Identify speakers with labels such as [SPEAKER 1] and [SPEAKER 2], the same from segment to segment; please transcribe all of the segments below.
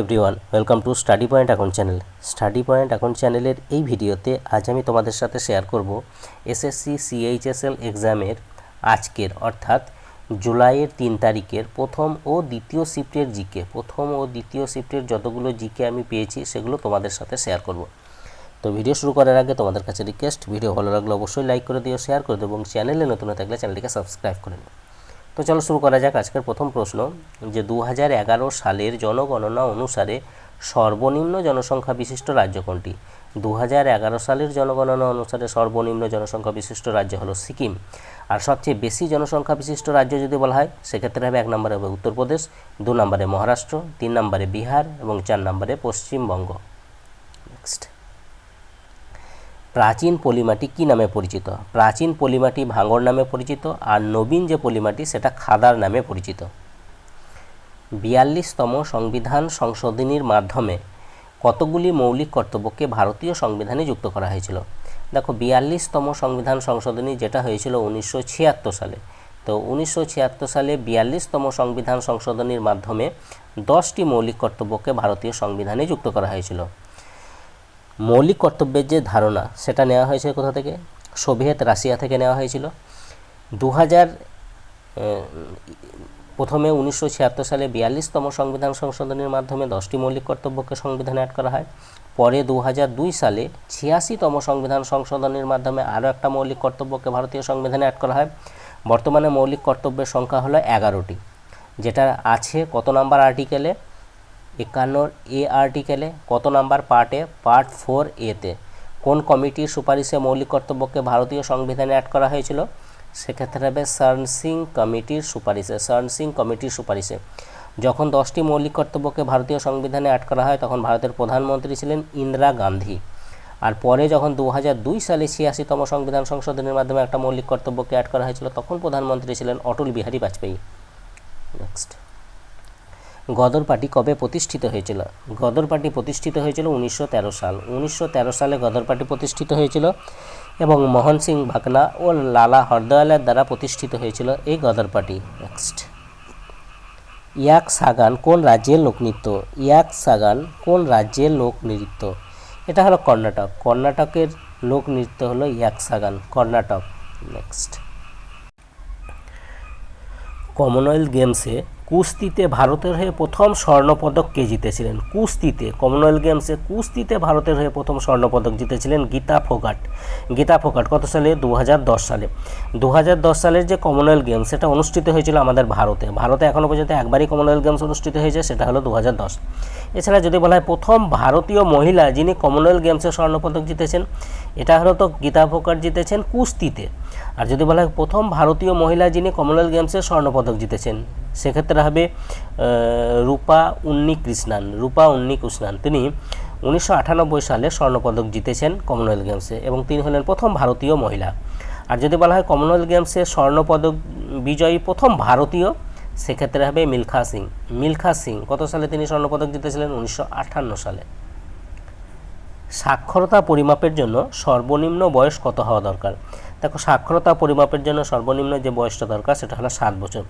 [SPEAKER 1] Everyone, welcome to Study Point Account channel. Study Point Account চ্যানেলের এই ভিডিওতে আজ আমি তোমাদের সাথে শেয়ার করব এসএসসি সিএইচএসএল এক্সামের আজকের, অর্থাৎ জুলাইয়ের তিন তারিখের প্রথম ও দ্বিতীয় শিফটের জিকে, প্রথম ও দ্বিতীয় শিফটের যতগুলো জিকে আমি পেয়েছি সেগুলো তোমাদের সাথে শেয়ার করব। তো ভিডিও শুরু করার আগে তোমাদের কাছে রিকোয়েস্ট ভিডিও ভালো লাগলে অবশ্যই লাইক করে দিও শেয়ার করে দিও এবং চ্যানেলে নতুন থাকলে চ্যানেলটিকে সাবস্ক্রাইব করে নিও। তো চলো শুরু করা যাক আজকের প্রথম প্রশ্ন, যে দু হাজার এগারো সালের জনগণনা অনুসারে সর্বনিম্ন জনসংখ্যা বিশিষ্ট রাজ্য কোনটি? দু হাজার এগারো সালের জনগণনা অনুসারে সর্বনিম্ন জনসংখ্যা বিশিষ্ট রাজ্য হলো সিকিম। আর সবচেয়ে বেশি জনসংখ্যা বিশিষ্ট রাজ্য যদি বলা হয়, সেক্ষেত্রে হবে এক নম্বরে হবে উত্তরপ্রদেশ, দু নম্বরে মহারাষ্ট্র, তিন নম্বরে বিহার এবং চার নম্বরে পশ্চিমবঙ্গ। নেক্সট প্রাচীন পলিমাটি কি নামে পরিচিত? প্রাচীন পলিমাটি ভাঙর নামে পরিচিত আর নবীন যে পলিমাটি সেটা খাদার নামে পরিচিত। বিয়াল্লিশতম সংবিধান সংশোধনীর মাধ্যমে কতগুলি মৌলিক কর্তব্যকে ভারতীয় সংবিধানে যুক্ত করা হয়েছিল? দেখো, বিয়াল্লিশতম সংবিধান সংশোধনী যেটা হয়েছিল উনিশশো ছিয়াত্তর সালে। তো উনিশশো ছিয়াত্তর সালে বিয়াল্লিশতম সংবিধান সংশোধনীর মাধ্যমে দশটি মৌলিক কর্তব্যকে ভারতীয় সংবিধানে যুক্ত করা হয়েছিল। মৌলিক কর্তব্যের যে ধারণা, সেটা নেওয়া হয়েছে কোথা থেকে? সোভিয়েত রাশিয়া থেকে নেওয়া হয়েছিল। দু হাজার প্রথমে উনিশশো ছিয়াত্তর সালে বিয়াল্লিশতম সংবিধান সংশোধনের মাধ্যমে দশটি মৌলিক কর্তব্যকে সংবিধানে অ্যাড করা হয়। পরে দু সালে ছিয়াশিতম সংবিধান সংশোধনের মাধ্যমে আরও একটা মৌলিক কর্তব্যকে ভারতীয় সংবিধানে অ্যাড করা হয়। বর্তমানে মৌলিক কর্তব্যের সংখ্যা হলো এগারোটি, যেটা আছে কত নাম্বার আর্টিকেলে? একান্ন এ আর্টিকেলে কত নাম্বার পার্টে পার্ট ফোর এতে কোন কমিটির সুপারিশে মৌলিক কর্তব্যকে ভারতীয় সংবিধানে অ্যাড করা হয়েছিল? সেক্ষেত্রে হবে সার্নসিং কমিটির সুপারিশে সার্নসিং কমিটির সুপারিশে। যখন দশটি মৌলিক কর্তব্যকে ভারতীয় সংবিধানে অ্যাড করা হয়, তখন ভারতের প্রধানমন্ত্রী ছিলেন ইন্দিরা গান্ধী। আর পরে যখন দু দুই সালে ছিয়াশিতম সংবিধান সংশোধনের মাধ্যমে একটা মৌলিক কর্তব্যকে অ্যাড করা হয়েছিল, তখন প্রধানমন্ত্রী ছিলেন অটল বিহারী বাজপেয়ী। নেক্সট গদর পার্টি কবে প্রতিষ্ঠিত হয়েছিল? গদর পার্টি প্রতিষ্ঠিত হয়েছিল উনিশশো তেরো সাল। উনিশশো তেরো সালে গদর পার্টি প্রতিষ্ঠিত হয়েছিল এবং মোহন সিং ভাকনা ও লালা হরদয়ালের দ্বারা প্রতিষ্ঠিত হয়েছিল এই গদর পার্টি নেক্সট। ইয়াক সাগান কোন রাজ্যের লোকনৃত্য ইয়াক সাগান কোন রাজ্যের লোকনৃত্য এটা হলো কর্ণাটক। কর্ণাটকের লোকনৃত্য হলো ইয়াক সাগান, কর্ণাটক। নেক্সট। কমনওয়েলথ গেমসে কুস্তিতে ভারতের হয়ে প্রথম স্বর্ণপদক কে জিতেছিলেন? কুস্তিতে কমনওয়েলথ গেমসে কুস্তিতে ভারতের হয়ে প্রথম স্বর্ণপদক জিতেছিলেন গীতা ফোগাট। গীতা ফোগাট কত সালে? দু হাজার দশ সালে। দু হাজার দশ সালের যে কমনওয়েলথ গেমস সেটা অনুষ্ঠিত হয়েছিল আমাদের ভারতে। ভারতে এখনও পর্যন্ত একবারই কমনওয়েলথ গেমস অনুষ্ঠিত হয়েছে, সেটা হলো দু হাজার দশ। এছাড়া যদি বলা হয় প্রথম ভারতীয় মহিলা যিনি কমনওয়েলথ গেমসে স্বর্ণপদক জিতেছেন, এটা হলো তো গীতা ফোগাট জিতেছেন কুস্তিতে। আর যদি বলা হয় প্রথম ভারতীয় মহিলা যিনি কমনওয়েলথ গেমসে স্বর্ণপদক জিতেছেন সেক্ষেত্রে হবে রূপা উন্নি কৃষ্ণান, রূপা উন্নি কৃষ্ণান। তিনি উনিশশো আটানব্বই সালে স্বর্ণপদক জিতেছেন কমনওয়েলথ গেমসে এবং তিনি হলেন প্রথম ভারতীয় মহিলা। আর যদি বলা হয় কমনওয়েলথ গেমসে স্বর্ণপদক বিজয়ী প্রথম ভারতীয়, সেক্ষেত্রে হবে মিলখা সিং। মিলখা সিং, কত সালে তিনি স্বর্ণপদক জিতেছিলেন? উনিশশো আটান্ন সালে। সাক্ষরতা পরিমাপের জন্য সর্বনিম্ন বয়স কত হওয়া দরকার? দেখো, সাক্ষরতা পরিমাপের জন্য সর্বনিম্ন যে বয়সটা দরকার সেটা হলো সাত বছর।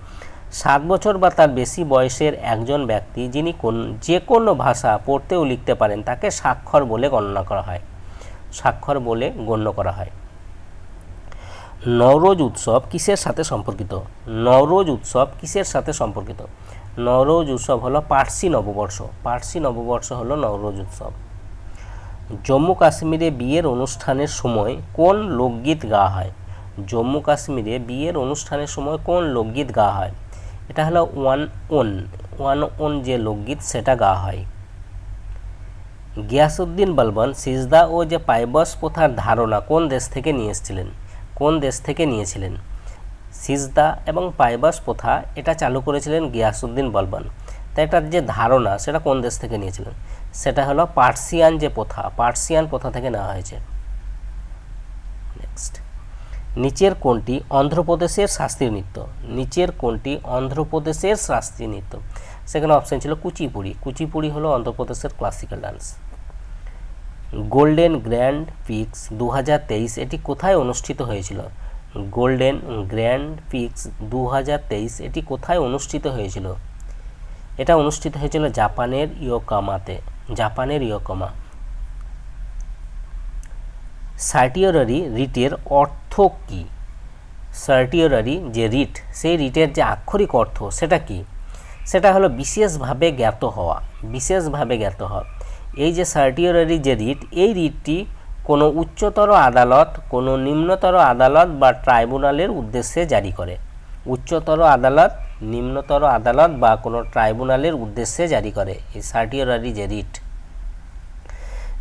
[SPEAKER 1] সাত বছর বা তার বেশি বয়সের একজন ব্যক্তি যিনি কোন, যে কোনো ভাষা পড়তে ও লিখতে পারেন, তাকে স্বাক্ষর বলে গণনা করা হয়। স্বাক্ষর বলে গণ্য করা হয়। নওরোজ উৎসব কিসের সাথে সম্পর্কিত? নওরোজ উৎসব কিসের সাথে সম্পর্কিত? নওরোজ উৎসব হলো পার্সি নববর্ষ। পার্সি নববর্ষ হলো নওরোজ উৎসব। জম্মু কাশ্মীরে বিয়ের অনুষ্ঠানের সময় কোন লোকগীত গাওয়া হয়? জম্মু কাশ্মীরে বিয়ের অনুষ্ঠানের সময় কোন লোকগীত গা হয়? এটা হলো ওয়ান ওন ওয়ান ওন যে লোকগীত সেটা গাওয়া হয়। গিয়াসুদ্দিন বলবন, সিজদা ও যে পাইবস প্রথার ধারণা কোন দেশ থেকে নিয়ে এসেছিলেন? কোন দেশ থেকে নিয়েছিলেন? সিজদা এবং পাইবাস প্রথা, এটা চালু করেছিলেন গিয়াসুদ্দিন বলবন। তাই এটার যে ধারণা, সেটা কোন দেশ থেকে নিয়েছিলেন? সেটা হলো পার্সিয়ান যে প্রথা, পার্সিয়ান প্রথা থেকে নেওয়া হয়েছে। নেক্সট নিচের কোনটি অন্ধ্রপ্রদেশের শাস্ত্রীয় নৃত্য। নিচের কোনটি অন্ধ্রপ্রদেশের শাস্ত্রীয় নৃত্য। সেখানে অপশান ছিল কুচিপুড়ি। কুচিপুড়ি হলো অন্ধ্রপ্রদেশের classical dance Golden Grand Prix দু হাজার তেইশ এটি কোথায় অনুষ্ঠিত হয়েছিল? গোল্ডেন গ্র্যান্ড পিক্স দু হাজার তেইশ এটি কোথায় অনুষ্ঠিত হয়েছিল? এটা অনুষ্ঠিত হয়েছিল জাপানের ইয়োকামাতে। জাপানের ইয়োকামা। সার্টিওরারি রিটের অর্থ কী? সার্টিওরারি যে রিট, সেই রিটের যে আক্ষরিক অর্থ সেটা কি? সেটা হলো বিশেষভাবে জ্ঞাত হওয়া, বিশেষভাবে জ্ঞাত হওয়া। এই যে সার্টিওরারি যে রিট, এই রিটটি কোনো উচ্চতর আদালত, কোনো নিম্নতর আদালত বা ট্রাইব্যুনালের উদ্দেশ্যে জারি করে। উচ্চতর আদালত, নিম্নতর আদালত বা কোনো ট্রাইব্যুনালের উদ্দেশ্যে জারি করে। এই সার্টিওরারি যে রিট।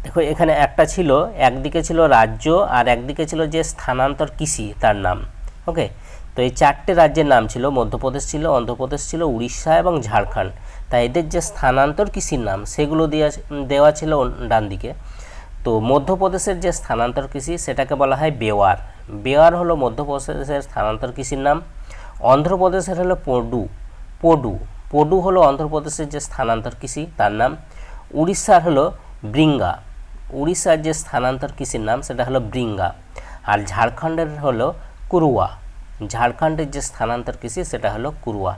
[SPEAKER 1] দেখো, এখানে একটা ছিল, একদিকে ছিল রাজ্য আর একদিকে ছিল যে স্থানান্তর কৃষি, তার নাম। ওকে? তো এই চারটে রাজ্যের নাম ছিল। মধ্যপ্রদেশ ছিল, অন্ধ্রপ্রদেশ ছিল, উড়িষ্যা এবং ঝাড়খণ্ড। তাই এদের যে স্থানান্তর কৃষির নাম, সেগুলো দেওয়া দেওয়া ছিল ডান দিকে। তো মধ্যপ্রদেশের যে স্থানান্তর কৃষি, সেটাকে বলা হয় বেওয়ার। বেওয়ার হলো মধ্যপ্রদেশের স্থানান্তর কৃষির নাম। অন্ধ্রপ্রদেশের হলো পডু পডু পডু হলো অন্ধ্রপ্রদেশের যে স্থানান্তর কৃষি, তার নাম। উড়িষ্যার হলো ব্রিঙ্গা, উড়িষ্যার যে স্থানান্তর কৃষির নাম, সেটা হলো ব্রিঙ্গা। আর ঝাড়খণ্ডের হলো কুরুয়া, ঝাড়খণ্ডের যে স্থানান্তর কৃষি, সেটা হলো কুরুয়া।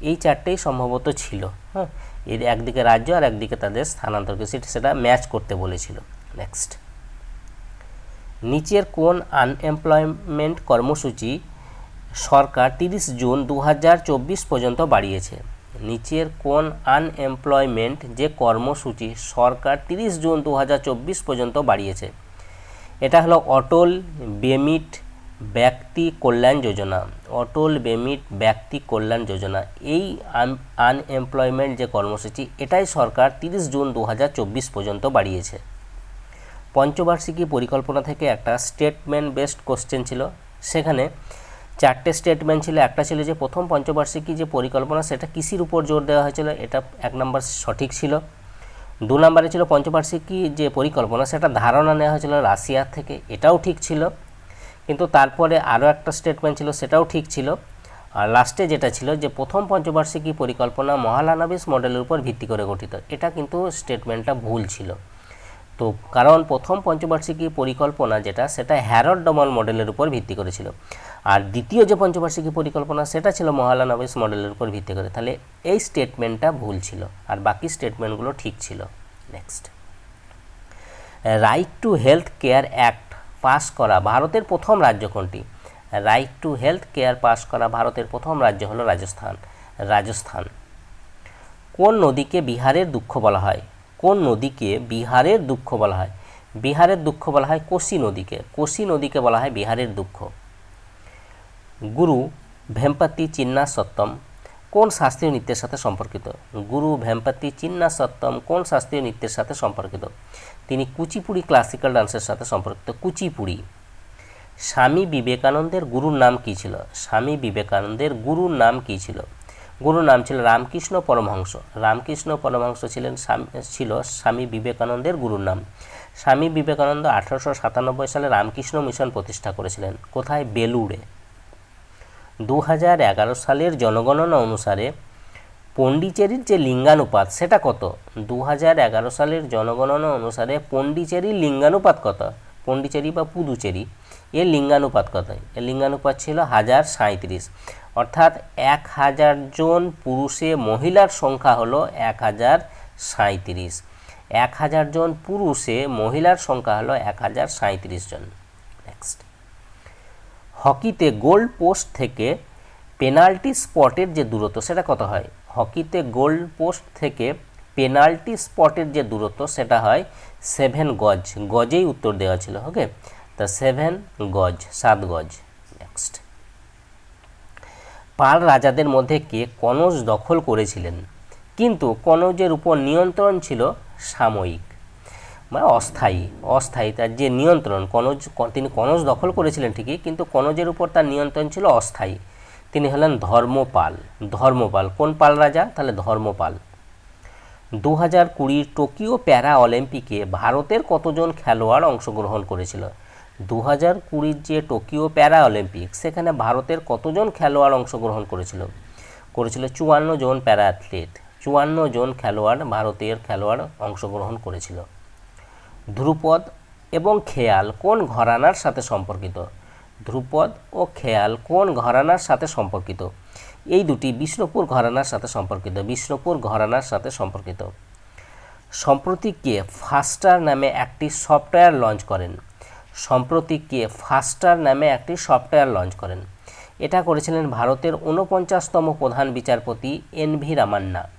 [SPEAKER 1] এই চারটেই সম্ভবত ছিল হ্যাঁ? এর একদিকে রাজ্য আর একদিকে তাদের স্থানান্তর কৃষি, সেটা ম্যাচ করতে বলেছিল। নেক্সট। নিচের কোন আনএমপ্লয়মেন্ট কর্মসূচি সরকার তিরিশ জুন দু হাজার চব্বিশ পর্যন্ত বাড়িয়েছে। নিচের কোন আনএমপ্লয়মেন্ট যে কর্মসূচি সরকার তিরিশ জুন দু হাজার চব্বিশ পর্যন্ত বাড়িয়েছে, এটা হলো অটল বেমিট ব্যক্তি কল্যাণ যোজনা। অটল বেমিট ব্যক্তি কল্যাণ যোজনা, এই আনএমপ্লয়মেন্ট যে কর্মসূচি, এটাই সরকার তিরিশ জুন দু হাজার চব্বিশ পর্যন্ত বাড়িয়েছে। পঞ্চবার্ষিকী পরিকল্পনা থেকে একটা স্টেটমেন্ট বেসড কোশ্চেন ছিল। সেখানে চারটে স্টেটমেন্ট ছিল, একটা ছিল যে প্রথম পঞ্চবার্ষিকী যে পরিকল্পনা, সেটা কৃষির উপর জোর দেওয়া হয়েছিল, এটা এক নম্বর সঠিক ছিল। দু নম্বরে ছিল পঞ্চবার্ষিকী যে পরিকল্পনা, সেটা ধারণা নেওয়া হয়েছিল রাশিয়ার থেকে, এটাও ঠিক ছিল। কিন্তু তারপরে আরও একটা স্টেটমেন্ট ছিল, সেটাও ঠিক ছিল। আর লাস্টে যেটা ছিল যে প্রথম পঞ্চবার্ষিকী পরিকল্পনা মহালানাবিস মডেলের উপর ভিত্তি করে গঠিত, এটা কিন্তু স্টেটমেন্টটা ভুল ছিল। তো কারণ প্রথম পঞ্চবার্ষিকী পরিকল্পনা যেটা, সেটা হ্যারড ডমল মডেলের উপর ভিত্তি করেছিল। আর দ্বিতীয় যে পঞ্চবার্ষিকী পরিকল্পনা, সেটা ছিল মহালানাবিস মডেলের উপর ভিত্তি করে। তাহলে এই স্টেটমেন্টটা ভুল ছিল আর বাকি স্টেটমেন্টগুলো ঠিক ছিল। Next right to health care act pass করা ভারতের প্রথম রাজ্য কোনটি? Right to health care pass করা ভারতের প্রথম রাজ্য হলো রাজস্থান। রাজস্থান। কোন নদীকে বিহারের দুঃখ বলা হয়? কোন নদীকে বিহারের দুঃখ বলা হয়? বিহারের দুঃখ বলা হয় কোশি নদীকে। কোশি নদীকে বলা হয় বিহারের দুঃখ। গুরু ভেম্পাতি চিন্না সত্তম কোন শাস্ত্রীয় নৃত্যের সাথে সম্পর্কিত? গুরু ভেম্পাতি চিন্না সত্তম কোন শাস্ত্রীয় নৃত্যের সাথে সম্পর্কিত? তিনি কুচিপুড়ি ক্লাসিক্যাল ডান্সের সাথে সম্পর্কিত। কুচিপুড়ি। স্বামী বিবেকানন্দের গুরুর নাম কী ছিল? স্বামী বিবেকানন্দের গুরুর নাম কী ছিল? গুরুর নাম ছিল রামকৃষ্ণ পরমহংস। রামকৃষ্ণ পরমহংস ছিলেন ছিল স্বামী বিবেকানন্দের গুরুর নাম। স্বামী বিবেকানন্দ আঠারোশো সাতানব্বই সালে রামকৃষ্ণ মিশন প্রতিষ্ঠা করেছিলেন। কোথায়? বেলুড়ে। দু হাজার এগারো সালের জনগণনা অনুসারে পন্ডিচেরির যে লিঙ্গানুপাত, সেটা কত? দু হাজার এগারো সালের জনগণনা অনুসারে পন্ডিচেরির লিঙ্গানুপাত কত? পন্ডিচেরি বা পুদুচেরি, এর লিঙ্গানুপাত কত? এর লিঙ্গানুপাত ছিল হাজার সাঁইত্রিশ। অর্থাৎ এক হাজার জন পুরুষে মহিলার সংখ্যা হলো এক হাজার সাঁইত্রিশ। এক হাজার জন পুরুষে মহিলার সংখ্যা হলো এক হাজার সাঁইত্রিশ জন। নেক্সট হকিতে গোল পোস্ট থেকে পেনাল্টি স্পটের যে দূরত্ব, সেটা কত হয়? হকিতে গোল পোস্ট থেকে পেনাল্টি স্পটের যে দূরত্ব, সেটা হয় সেভেন গজ। গজেই উত্তর দেওয়া ছিল, ওকে? তা সেভেন গজ, সাত গজ। নেক্সট পাল রাজাদের মধ্যে কে কনজ দখল করেছিলেন? কিন্তু কনজের উপর নিয়ন্ত্রণ ছিল সাময়িক। মানে অস্থায়ী অস্থায়ী তার যে নিয়ন্ত্রণ, কনজ, তিনি কনজ দখল করেছিলেন ঠিকই, কিন্তু কনজের উপর তার নিয়ন্ত্রণ ছিল অস্থায়ী। তিনি হলেন ধর্মপাল ধর্মপাল। কোন পাল রাজা? তাহলে ধর্মপাল। দু হাজার কুড়ির টোকিও প্যারা অলিম্পিকে ভারতের কতজন খেলোয়াড় অংশগ্রহণ করেছিল? দু হাজার কুড়ির যে টোকিও প্যারা অলিম্পিক, সেখানে ভারতের কতজন খেলোয়াড় অংশগ্রহণ করেছিল? করেছিল চুয়ান্ন জন প্যারা অ্যাথলিট। চুয়ান্ন জন খেলোয়াড়, ভারতের খেলোয়াড় অংশগ্রহণ করেছিল। ধ্রুপদ এবং খেয়াল কোন ঘরানার সাথে সম্পর্কিত? ধ্রুপদ ও খেয়াল কোন ঘরানার সাথে সম্পর্কিত? এই দুটি বিষ্ণুপুর ঘরানার সাথে সম্পর্কিত, বিষ্ণুপুর ঘরানার সাথে সম্পর্কিত। সম্প্রতি কে ফাস্টার নামে একটি সফটওয়্যার লঞ্চ করেন? সম্প্রতি কে ফাস্টার নামে একটি সফটওয়্যার লঞ্চ করেন? এটা করেছিলেন ভারতের ঊনপঞ্চাশতম প্রধান বিচারপতি এন ভি রামান্না।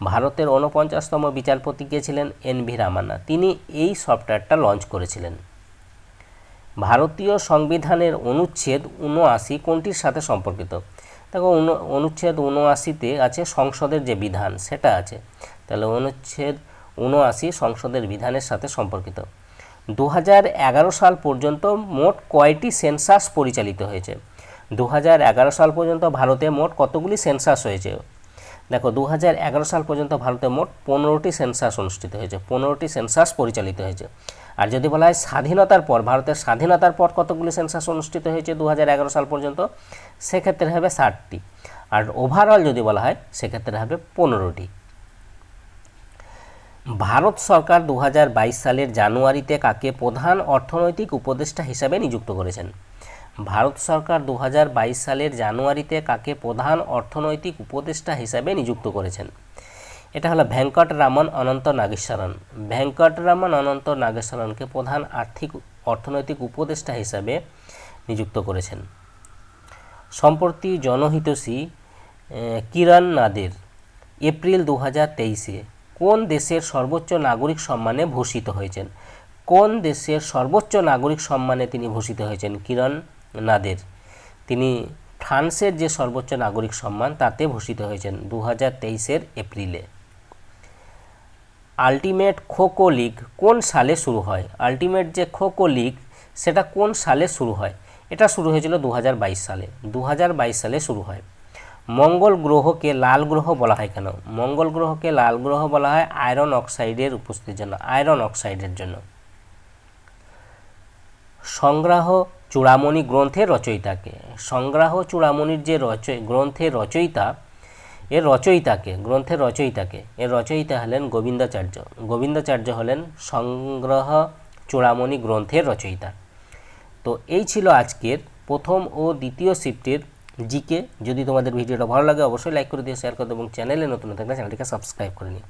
[SPEAKER 1] ভারতের ঊনপঞ্চাশতম বিচারপতি কে ছিলেন এন ভি রামান্না। তিনি এই সফটওয়্যারটা লঞ্চ করেছিলেন। ভারতীয় সংবিধানের অনুচ্ছেদ উনআশি কোনটির সাথে সম্পর্কিত? দেখো অনুচ্ছেদ উনআশিতে আছে সংসদের যে বিধান, সেটা আছে। তাহলে অনুচ্ছেদ উনআশি সংসদের বিধানের সাথে সম্পর্কিত। দু হাজার এগারো সাল পর্যন্ত মোট কয়টি সেন্সাস পরিচালিত হয়েছে? দু হাজার এগারো সাল পর্যন্ত ভারতে মোট কতগুলি সেন্সাস হয়েছে? দেখো দু হাজার এগারো সাল পর্যন্ত ভারতে মোট পনেরোটি সেন্সাস অনুষ্ঠিত হয়েছে, পনেরোটি সেন্সাস পরিচালিত হয়েছে। আর যদি বলা হয় স্বাধীনতার পর, ভারতের স্বাধীনতার পর কতগুলি সেন্সাস অনুষ্ঠিত হয়েছে দু হাজার এগারো সাল পর্যন্ত? সেক্ষেত্রে হবে ষাটটি। আর ওভারঅল যদি বলা হয়, সেক্ষেত্রে হবে পনেরোটি। ভারত সরকার দু হাজার বাইশ সালের জানুয়ারিতে কাকে প্রধান অর্থনৈতিক উপদেষ্টা হিসাবে নিযুক্ত করেছেন? ভারত সরকার দু হাজার বাইশ সালের জানুয়ারিতে কাকে প্রধান অর্থনৈতিক উপদেষ্টা হিসাবে নিযুক্ত করেছেন? এটা হলো ভেঙ্কটরামন অনন্ত নাগেশ্বরন। ভেঙ্কটরামন অনন্ত নাগেশ্বরনকে প্রধান আর্থিক অর্থনৈতিক উপদেষ্টা হিসাবে নিযুক্ত করেছেন। সম্প্রতি জনহিতৈষী কিরণ নাদের এপ্রিল দু হাজার তেইশে কোন দেশের সর্বোচ্চ নাগরিক সম্মানে ভূষিত হয়েছেন? কোন দেশের সর্বোচ্চ নাগরিক সম্মানে তিনি ভূষিত হয়েছেন? কিরণ? নাদের। তিনি ফ্রান্সের যে সর্বোচ্চ নাগরিক সম্মান, তাতে ভূষিত হয়েছেন দু হাজার তেইশের এপ্রিলে। আলটিমেট খোখো লিগ কোন সালে শুরু হয়? আলটিমেট যে খোখো লিগ, সেটা কোন সালে শুরু হয়? এটা শুরু হয়েছিল দু হাজার বাইশ সালে। দু হাজার বাইশ সালে শুরু হয়। মঙ্গল গ্রহকে লাল গ্রহ বলা হয় কেন? মঙ্গল গ্রহকে লাল গ্রহ বলা হয় আয়রন অক্সাইডের উপস্থিতির জন্য, আয়রন অক্সাইডের জন্য। সংগ্রাহ চূড়ামণি গ্রন্থের রচয়িতাকে, সংগ্রাহ চূড়ামণির যে রচয় গ্রন্থের রচয়িতা এর রচয়িতাকে গ্রন্থের রচয়িতাকে এর রচয়িতা হলেন গোবিন্দাচার্য গোবিন্দাচার্য হলেন সংগ্রহ চূড়ামণি গ্রন্থের রচয়িতা। তো এই ছিল আজকের প্রথম ও দ্বিতীয় শিফটের জিকে। যদি তোমাদের ভিডিওটা ভালো লাগে, অবশ্যই লাইক করে দিয়ে শেয়ার করে দিও, এবং চ্যানেলে নতুন থাকলে চ্যানেলটিকে সাবস্ক্রাইব করে নিও।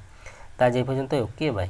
[SPEAKER 1] তা যে পর্যন্ত ওকে বাই